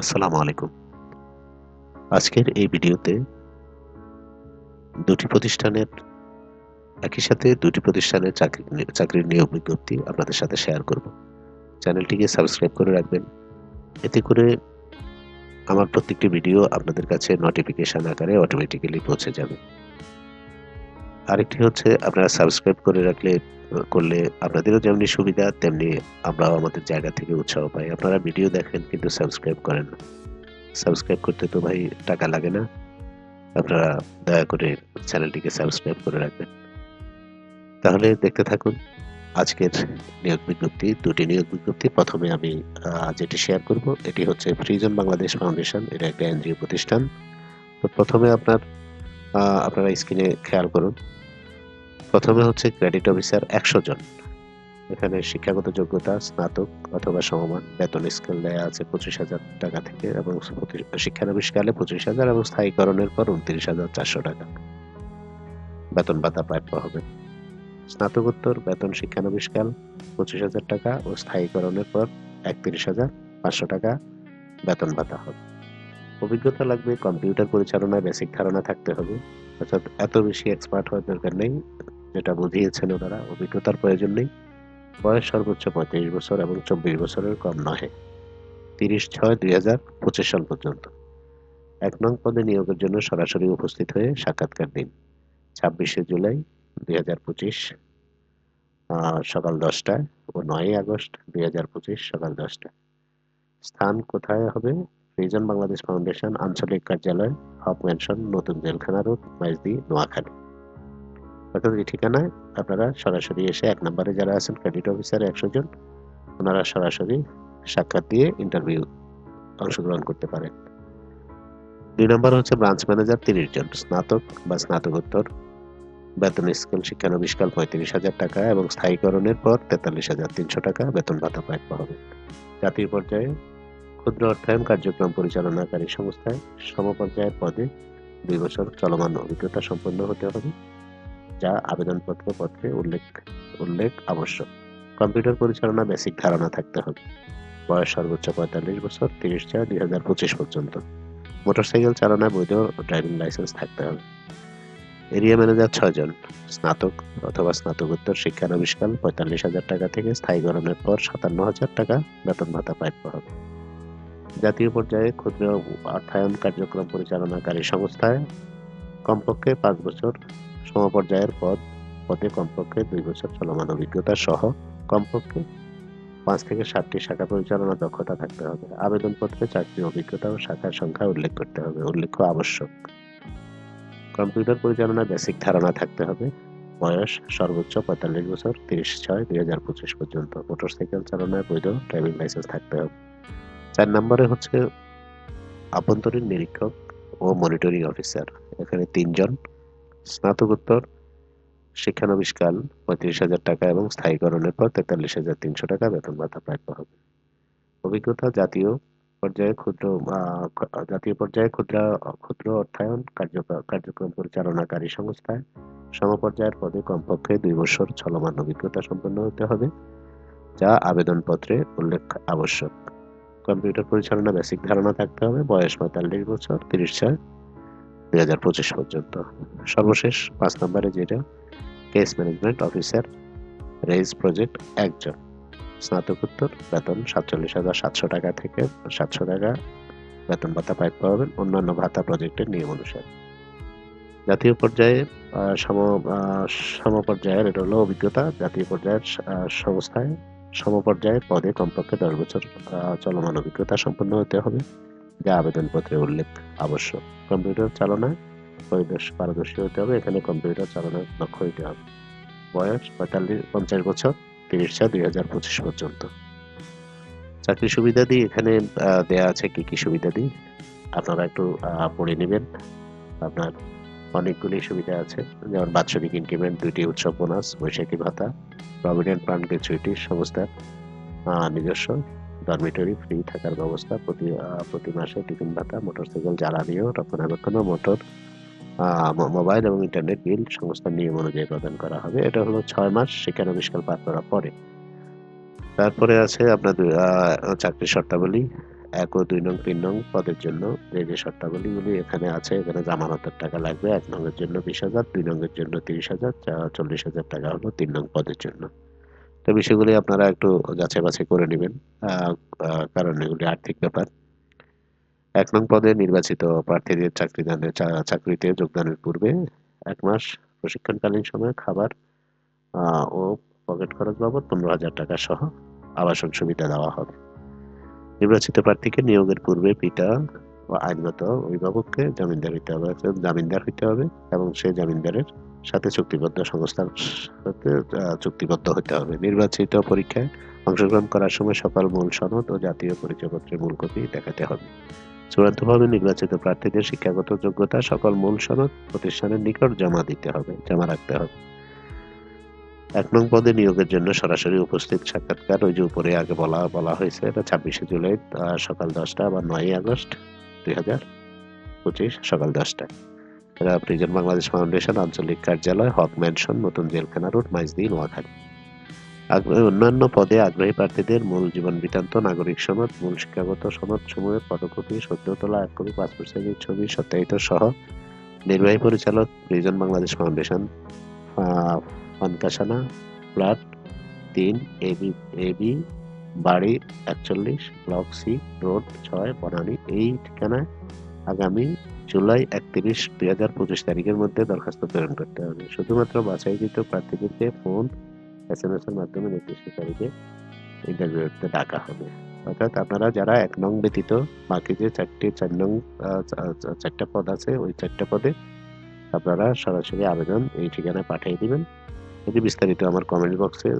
আসসালামু আলাইকুম। আজকের এই ভিডিওতে দুটি প্রতিষ্ঠানের, একই সাথে দুটি প্রতিষ্ঠানের চাকরি চাকরির নিয়োগ বিজ্ঞপ্তি আপনাদের সাথে শেয়ার করব। চ্যানেলটিকে সাবস্ক্রাইব করে রাখবেন। এতে করে আমার প্রত্যেকটি ভিডিও আপনাদের কাছে নোটিফিকেশান আকারে অটোমেটিক্যালি পৌঁছে যাবে। আরেকটি হচ্ছে, আপনারা সাবস্ক্রাইব করে রাখলে, করলে আপনাদেরও যেমনি সুবিধা, তেমনি আমরাও আমাদের জায়গা থেকে উৎসাহ পাই। আপনারা ভিডিও দেখেন কিন্তু সাবস্ক্রাইব করেন। সাবস্ক্রাইব করতে তো ভাই টাকা লাগে না। আপনারা দয়া করে চ্যানেলটিকে সাবস্ক্রাইব করে রাখবেন। তাহলে দেখতে থাকুন, আজকের নিয়োগ বিজ্ঞপ্তি, দুটি নিয়োগ বিজ্ঞপ্তি। প্রথমে আমি যেটি শেয়ার করব, এটি হচ্ছে ফ্রিজন বাংলাদেশ ফাউন্ডেশন এটা একটা এনজিও প্রতিষ্ঠান। তো প্রথমে আপনার আপনারা স্ক্রিনে খেয়াল করুন। প্রথমে হচ্ছে ক্রেডিট অফিসার একশো জন। এখানে শিক্ষাগত যোগ্যতা, স্নাতক অথবা সমমান। বেতন স্কেল দেয়া আছে পঁচিশ হাজার টাকা থেকে এবং শিক্ষানবিশকালে পঁচিশ হাজার এবং স্থায়ীকরণের পর উনত্রিশ হাজার চারশো টাকা। বেতন ভাতা প্রাপ্য হবে। স্নাতকোত্তর, বেতন শিক্ষানবিশকাল পঁচিশ হাজার টাকা ও স্থায়ীকরণের পর একত্রিশ হাজার পাঁচশো টাকা বেতন ভাতা হবে। অভিজ্ঞতা লাগবে, কম্পিউটার পরিচালনায় বেসিক ধারণা থাকতে হবে। অর্থাৎ এত বেশি এক্সপার্ট হওয়ার দরকার নেই। যেটা বুঝিয়েছেন ওনারা, অভিজ্ঞতার প্রয়োজন নেই। বয়স সর্বোচ্চ পঁয়ত্রিশ বছর এবং চব্বিশ বছরের কম নহে তিরিশ ছয় দুই হাজার পঁচিশ সাল পর্যন্ত। এক নং পদে নিয়োগের জন্য সরাসরি উপস্থিত হয়ে সাক্ষাৎকার দিন। ছাব্বিশে জুলাই দুই হাজার পঁচিশ সকাল দশটায় ও নয়ই আগস্ট দুই হাজার পঁচিশ, সকাল দশটায় স্থান কোথায় হবে? রিজন বাংলাদেশ ফাউন্ডেশন আঞ্চলিক কার্যালয়, হক ম্যানশন নতুন জেলখানা রোড, মাইজদি, নোয়াখালী। এই ঠিকানায় আপনারা সরাসরি এসে এক নম্বরে যারা আছেন ক্রেডিট অফিসার একশো জন, ওনারা সরাসরি সাক্ষাৎ দিয়ে ইন্টারভিউ অংশগ্রহণ করতে পারেন। দুই নম্বর হচ্ছে ব্রাঞ্চ ম্যানেজার তিরিশ জন, স্নাতক বা স্নাতকোত্তর। বেতন স্কেল, শিক্ষানবিষ্কাল পঁয়ত্রিশ হাজার টাকা এবং স্থায়ীকরণের পর তেতাল্লিশ হাজার তিনশো টাকা বেতন ভাতা প্রাপ্য হবে জাতীয় পর্যায়ে ক্ষুদ্র অর্থায়ন কার্যক্রম পরিচালনাকারী সংস্থায় সমপর্যায়ের পদে দুই বছর চলমান অভিজ্ঞতা সম্পন্ন হতে হবে। যা আবেদনপত্র পত্রে উল্লেখ উল্লেখ আবশ্যক। কম্পিউটার পরিচালনা বেসিক ধারণা থাকতে হবে। বয়স সর্বোচ্চ পঁয়তাল্লিশ বছর, তিরিশ চার দুই হাজার পঁচিশ পর্যন্ত। মোটরসাইকেল চালনায় বৈধ ড্রাইভিং লাইসেন্স থাকতে হবে। এরিয়া ম্যানেজার ছয়জন, স্নাতক অথবা স্নাতকোত্তর শিক্ষানবিষ্কাল পঁয়তাল্লিশ হাজার টাকা থেকে স্থায়ীকরণের পর সাতান্ন হাজার টাকা বেতন ভাতা প্রাপ্য হবে। জাতীয় পর্যায়ে ক্ষুদ্র অর্থায়ন কার্যক্রম পরিচালনাকারী সংস্থায় কমপক্ষে পাঁচ বছর সমপর্যায়ের পদ পদে কমপক্ষে দুই বছর চলমান অভিজ্ঞতা সহ কমপক্ষে পাঁচ থেকে সাতটি শাখা পরিচালনা দক্ষতা থাকতে হবে। আবেদনপত্রে চাকরির অভিজ্ঞতা ও শাখার সংখ্যা উল্লেখ করতে হবে। উল্লেখ্য আবশ্যক। কম্পিউটার পরিচালনায় বেসিক ধারণা থাকতে হবে। বয়স সর্বোচ্চ পঁয়তাল্লিশ বছর, তিরিশ ছয়, দুই হাজার পঁচিশ পর্যন্ত। মোটরসাইকেল চালনায় বৈধ ড্রাইভিং লাইসেন্স থাকতে হবে। চার নম্বরে হচ্ছে আভ্যন্তরীণ নিরীক্ষক ও মনিটরিং অফিসার। এখানে তিনজন স্নাতকোত্তর শিক্ষানবিষ্কাল পঁয়ত্রিশ হাজার টাকা এবং স্থায়ীকরণের পর তেতাল্লিশ হাজার তিনশো টাকা বেতন ভাতা প্রাপ্য হবে অভিজ্ঞতা, জাতীয় পর্যায়ে ক্ষুদ্র জাতীয় পর্যায়ে ক্ষুদ্র ক্ষুদ্র অর্থায়ন কার্যক্রম পরিচালনাকারী সংস্থায় সমপর্যায়ের পদে কমপক্ষে দুই বছর চলমান অভিজ্ঞতা সম্পন্ন হতে হবে, যা আবেদনপত্রে উল্লেখ আবশ্যক। কম্পিউটার পরিচালনা বেসিক ধারণা থাকতে হবে, বয়স পঁয়তাল্লিশ বছর, তিরিশ ছয় দুই হাজার পঁচিশ পর্যন্ত। সর্বশেষ পাঁচ নম্বরে যেটা কেস ম্যানেজমেন্ট অফিসার রেজ প্রজেক্ট একজন। স্নাতকোত্তর বেতন সাতচল্লিশ হাজার সাতশো টাকা থেকে সাতশো টাকা। বেতন ভাতা প্রাপ্য হবেন অন্যান্য ভাতা প্রজেক্টের নিয়ম অনুসারে। জাতীয় পর্যায়ে সম সমপর্যায়ের এটা হলো অভিজ্ঞতা, জাতীয় পর্যায়ের সংস্থায় সমপর্যায়ের পদে কমপক্ষে দশ বছর চলমান অভিজ্ঞতা সম্পন্ন হতে হবে। যা আবেদনপত্রে উল্লেখ আবশ্যক। কম্পিউটার চালনায় পারদর্শী হতে হবে। এখানে কম্পিউটার চালনায় লক্ষ্য হইতে হবে। বয়স পঁয়তাল্লিশ, পঞ্চাশ বছর, তিরিশ চার দুই হাজার পঁচিশ পর্যন্ত। চাকরি সুবিধা দিয়ে এখানে দেয়া আছে কি কি সুবিধা দিই আপনারা একটু পড়ে নেবেন। আপনার অনেকগুলি সুবিধা আছে। যেমন বাৎসরিক ইনক্রিমেন্ট দুইটি উৎসব বোনাস বৈশাখী ভাতা প্রভিডেন্ট ফান্ড গ্র্যাচুইটি সংস্থার নিজস্ব। ডরমিটরি ফ্রি থাকার ব্যবস্থা প্রতি প্রতি মাসে টিফিন ভাতা, মোটরসাইকেল জ্বালানি ও রক্ষণাবেক্ষণ মোটর মোবাইল এবং ইন্টারনেট বিল সংস্থার নিয়ম অনুযায়ী প্রদান করা হবে। এটা হলো ছয় মাস শিক্ষানবিষ্কার পার করার পরে। তারপরে আছে আপনার চাকরির শর্তাবলী। এক ও দুই নং, তিন নং পদের জন্য যে যে শর্তাবলীগুলি এখানে আছে, এখানে জামানতের টাকা লাগবে। এক নং এর জন্য বিশ হাজার, দুই নং এর জন্য তিরিশ হাজার চল্লিশ হাজার টাকা হলো তিন নং পদের জন্য। তো বিষয়গুলি আপনারা একটু যাচাই বাছাই করে নেবেন। কারণ এগুলি আর্থিক ব্যাপার। এক নং পদে নির্বাচিত প্রার্থীদের চাকরিদানের চাকরিতে যোগদানের পূর্বে এক মাস প্রশিক্ষণকালীন সময়ে খাবার ও পকেট খরচ বাবদ পনেরো হাজার টাকা সহ আবাসন সুবিধা দেওয়া হবে। নির্বাচিত প্রার্থীকে নিয়োগের পূর্বে পিতা ও আইনগত অভিভাবককে জামিনদার হইতে হবে, জামিনদার হইতে হবে এবং সেই জামিনদারের সাথে চুক্তিবদ্ধ সংস্থার সাথে চুক্তিবদ্ধ হতে হবে। নির্বাচিত পরীক্ষায় অংশগ্রহণ করার সময় সকল মূল সনদ ও জাতীয় পরিচয়পত্রের মূল কপি দেখাতে হবে। চূড়ান্তভাবে নির্বাচিত প্রার্থীদের শিক্ষাগত যোগ্যতা সকল মূল সনদ প্রতিষ্ঠানের নিকট জমা দিতে হবে, জমা রাখতে হবে। এক নং পদে নিয়োগের জন্য সরাসরি উপস্থিত সাক্ষাৎকার, ওই যে উপরে আগে বলা বলা হয়েছে, এটা ছাব্বিশে জুলাই সকাল দশটা বা নয়ই আগস্ট দুই হাজার পঁচিশ, সকাল দশটায়। এরা প্রিজন বাংলাদেশ ফাউন্ডেশন, আঞ্চলিক কার্যালয়, হক ম্যানশন নতুন জেলখানা রোড মাইজদি নোয়াখালী। অন্যান্য পদে আগ্রহী প্রার্থীদের মূল জীবন বৃত্তান্ত, নাগরিক সনদ, মূল শিক্ষাগত সনদ সমূহের ফটোকপি সদ্য তোলা এক কপি, পাসপোর্ট সাইজের ছবি, সত্যায়িত সহ নির্বাহী পরিচালক প্রিজন বাংলাদেশ ফাউন্ডেশন পানকাসানা ফ্ল্যাট তিন, এবি এবি, বাড়ি একচল্লিশ, ব্লক সি, রোড ছয়, বনানী, এই ঠিকানায় আগামী জুলাই একত্রিশ দুই হাজার পঁচিশ তারিখের মধ্যে দরখাস্ত প্রেরণ করতে হবে। শুধুমাত্র বাছাইকৃত প্রার্থীদেরকে ফোন, এস এম এস এর মাধ্যমে নির্দিষ্ট তারিখে ইন্টারভিউতে ডাকা হবে। অর্থাৎ আপনারা যারা এক নং ব্যতীত বাকি যে চারটি, চার নং চারটা পদ আছে, ওই চারটা পদে আপনারা সরাসরি আবেদন এই ঠিকানায় পাঠিয়ে দিবেন। এটি বিস্তারিত আমার কমেন্ট বক্সে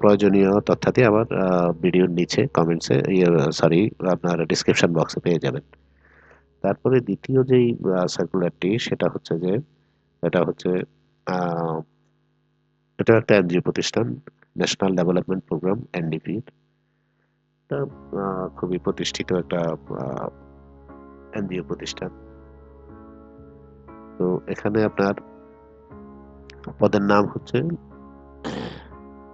প্রয়োজনীয় তথ্যাদি আমার ভিডিওর নিচে কমেন্টসে সরি আপনার ডিসক্রিপশন বক্সে পেয়ে যাবেন। তারপরে দ্বিতীয় যেই সার্কুলারটি সেটা হচ্ছে যে, এটা হচ্ছে এটা একটা এনজিও প্রতিষ্ঠান ন্যাশনাল ডেভেলপমেন্ট প্রোগ্রাম এনডিপি এটা খুবই প্রতিষ্ঠিত একটা এনজিও প্রতিষ্ঠান। তো এখানে আপনার পদের নাম হচ্ছে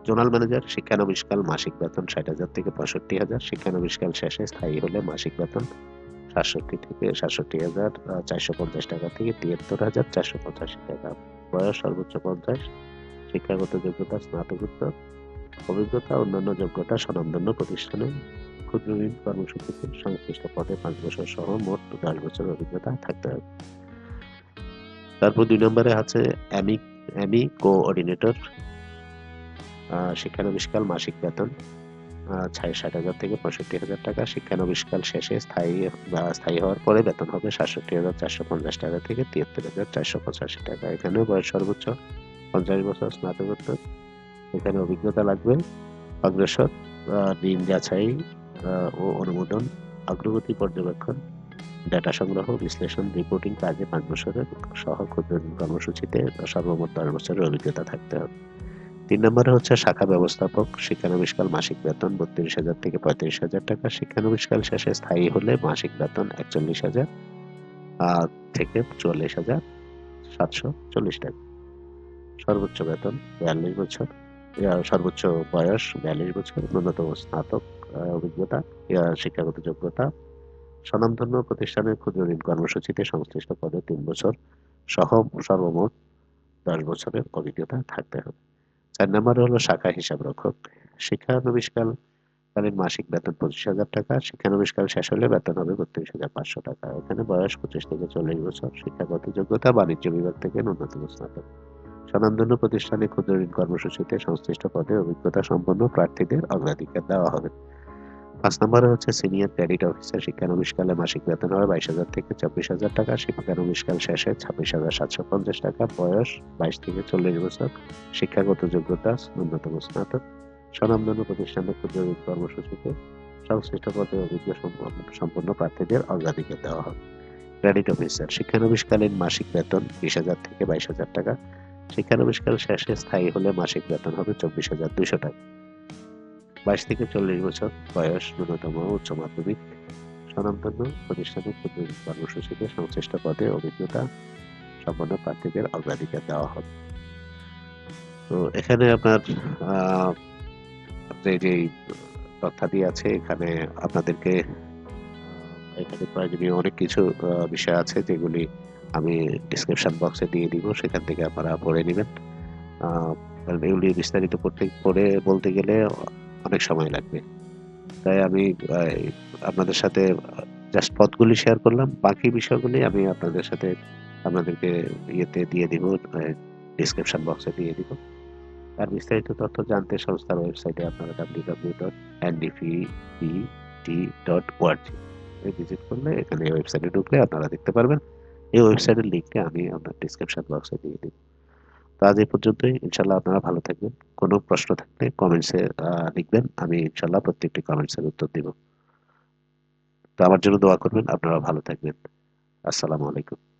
জোনাল ম্যানেজার, শিক্ষানবিষ্কাল, মাসিক বেতন ষাট হাজার থেকে পঁয়ষট্টি হাজার। শিক্ষানবিষ্কাল শেষে স্থায়ী হলে মাসিক বেতন সাতষট্টি থেকে সাতষট্টি হাজার চারশো পঞ্চাশ টাকা থেকে তিয়াত্তর হাজার, চারশো পঁচাশি টাকা বয়স, সর্বোচ্চ পঞ্চাশ। শিক্ষাগত যোগ্যতা, স্নাতকোত্তর। অভিজ্ঞতা, অন্যান্য যোগ্যতা, স্বনামধন্য প্রতিষ্ঠানে ক্ষুদ্র ঋণ কর্মসূচিতে সংশ্লিষ্ট পদে পাঁচ বছর সহ মোট দশ বছর অভিজ্ঞতা থাকতে হবে। তারপর দুই নম্বরে আছে অ্যামি অ্যামি, কোঅর্ডিনেটর শিক্ষানবিষ্কাল মাসিক বেতন। ষাট হাজার থেকে পঁয়ষট্টি হাজার টাকা শিক্ষানবিষ্কাল শেষে স্থায়ী স্থায়ী হওয়ার পরে বেতন হবে সাতষট্টি হাজার চারশো পঞ্চাশ টাকা থেকে তিয়াত্তর হাজার চারশো পঁচাশি টাকা। এখানেও বয়স সর্বোচ্চ পঞ্চাশ বছর স্নাতকোত্তর। এখানে অভিজ্ঞতা লাগবে, অগ্রসর ঋণ যাচাই ও অনুমোদন, অগ্রগতি পর্যবেক্ষণ ডাটা সংগ্রহ, বিশ্লেষণ রিপোর্টিং কাজে পাঁচ বছরের সহ ক্ষুদ্র কর্মসূচিতে সর্বমোট দশ বছরের অভিজ্ঞতা থাকতে হবে। তিন নম্বরে হচ্ছে শাখা ব্যবস্থাপক শিক্ষানবিষ্কাল মাসিক বেতন বত্রিশ হাজার থেকে পঁয়ত্রিশ হাজার টাকা। শিক্ষানবিষ্কাল শেষে স্থায়ী হলে মাসিক বেতন একচল্লিশ হাজার থেকে চুয়াল্লিশ হাজার সাতশো চল্লিশ টাকা। সর্বোচ্চ বেতন বিয়াল্লিশ বছর সর্বোচ্চ বয়স বিয়াল্লিশ বছর, ন্যূনতম স্নাতক অভিজ্ঞতা শিক্ষাগত যোগ্যতা। স্বনামধন্য প্রতিষ্ঠানের ক্ষুদ্র ঋণ কর্মসূচিতে সংশ্লিষ্ট পদে তিন বছর সহ সর্বমোট দশ বছরের অভিজ্ঞতা থাকতে হবে। চার নম্বর হলো শাখা হিসাব রক্ষক। শিক্ষানবিষ্কাল কালীন মাসিক বেতন পঁচিশ হাজার টাকা শিক্ষানবিষ্কাল শেষ হলে বেতন হবে বত্রিশ হাজার পাঁচশো টাকা। এখানে বয়স পঁচিশ থেকে চল্লিশ বছর। শিক্ষাগত যোগ্যতা বাণিজ্য বিভাগ থেকে ন্যূনতম স্নাতক। স্বনামধন্য প্রতিষ্ঠানে ক্ষুদ্র ঋণ কর্মসূচিতে সংশ্লিষ্ট পদে অভিজ্ঞতা সম্পন্ন প্রার্থীদের অগ্রাধিকার দেওয়া হবে। পাঁচ নম্বরে হচ্ছে সিনিয়র ক্রেডিট অফিসার শিক্ষানবিষ্কালে মাসিক বেতন হবে বাইশ হাজার থেকে চব্বিশ হাজার টাকা শিক্ষানবিষ্কাল শেষে ছাব্বিশ হাজার সাতশো পঞ্চাশ টাকা, বয়স বাইশ থেকে চল্লিশ বছর, শিক্ষাগত যোগ্যতা ন্যূনতম স্নাতক, স্বনামধন্য প্রতিষ্ঠানে ক্ষুদ্র কর্মসূচিতে সংশ্লিষ্ট পদে অভিজ্ঞ সম্পন্ন প্রার্থীদের অগ্রাধিকার দেওয়া হবে ক্রেডিট অফিসার শিক্ষানবিষ্কালীন মাসিক বেতন বিশ হাজার থেকে বাইশ হাজার টাকা শিক্ষানবিষ্কাল শেষে স্থায়ী হলে মাসিক বেতন হবে চব্বিশ হাজার দুইশো টাকা। বাইশ থেকে চল্লিশ বছর বয়স ন্যূনতম উচ্চ মাধ্যমিক স্বনামধন্য প্রতিষ্ঠানে ক্ষুদ্র কর্মসূচিতে সংশ্লিষ্ট পদে অভিজ্ঞতা সম্পন্ন প্রার্থীদের অগ্রাধিকার দেওয়া হবে। তো এখানে আপনার যে যে তথ্যাদি আছে, এখানে আপনাদেরকে এখানে প্রয়োজনীয় অনেক কিছু বিষয় আছে যেগুলি আমি ডিসক্রিপশন বক্সে দিয়ে দিব, সেখান থেকে আপনারা পড়ে নেবেন। কারণ এগুলি বিস্তারিত পড়তে পড়ে বলতে গেলে অনেক সময় লাগবে। তাই আমি আপনাদের সাথে জাস্ট পদগুলি শেয়ার করলাম। বাকি বিষয়গুলি আমি আপনাদের সাথে আপনাদেরকে ইয়েতে দিয়ে দিব ডিসক্রিপশন বক্সে দিয়ে দিব। আর বিস্তারিত তথ্য জানতে সংস্থার ওয়েবসাইটে আপনারা W W dot NDPT dot ORG visit করলে এখানে ওয়েবসাইটে ঢুকলে আপনারা দেখতে পারবেন। এই ওয়েবসাইটের লিঙ্কটা আমি আপনার ডিসক্রিপশন বক্সে দিয়ে দিব। তো আজ এই পর্যন্তই। ইনশাল্লাহ আপনারা ভালো থাকবেন। কোনো প্রশ্ন থাকলে কমেন্টসে লিখবেন। আমি ইনশাল্লাহ প্রত্যেকটি কমেন্টসের উত্তর দিব। তো আমার জন্য দোয়া করবেন। আপনারা ভালো থাকবেন। আসসালামু আলাইকুম।